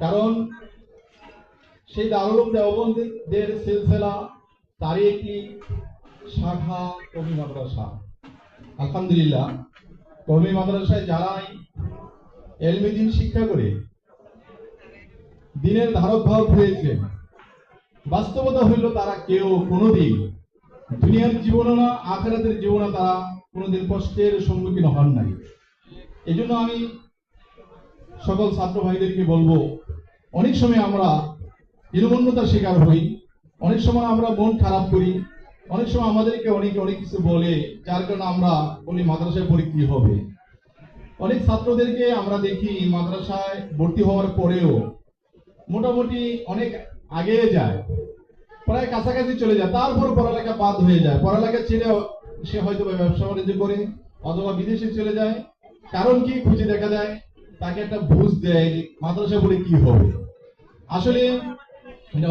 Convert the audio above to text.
কারণ সেই দারুল দেওবন্দের সিলসিলা তারই একটি শাখা কবি মাদ্রাসা। আলহামদুলিল্লাহ, কবি মাদ্রাসায় যারাই এলমি দিন শিক্ষা করে, দিনের ধারক ভাব হয়েছে, বাস্তবতা হইল তারা কেউ কোনোদিন দুনিয়ার জীবনে না, আখেরাতের জীবনে তারা কোনোদিন কষ্টের সম্মুখীন হন নাই। এই আমি সকল ছাত্র ভাইদেরকে বলব, অনেক সময় আমরা হীনমন্যতার শিকার হই, অনেক সময় আমরা মন খারাপ করি, অনেক সময় আমাদেরকে অনেকে, অনেক কিছু বলে, যার কারণে আমরা বলি, মাদ্রাসায় পড়ে কি হবে? অনেক ছাত্রদেরকে আমরা দেখি, মাদ্রাসায় ভর্তি হওয়ার পরেও মোটামুটি অনেক আগে যায়, প্রায় কাছাকাছি চলে যায়, তারপর পড়ালেখা বাদ হয়ে যায়। পড়ালেখা ছেড়ে সে হয়তো ব্যবসা বাণিজ্য করে, অথবা বিদেশে চলে যায়। কারণ কি? খুঁজে দেখা যায় তাকে একটা বুঝ দেয় মাদ্রাসা বলে কি হবে? আসলে এটা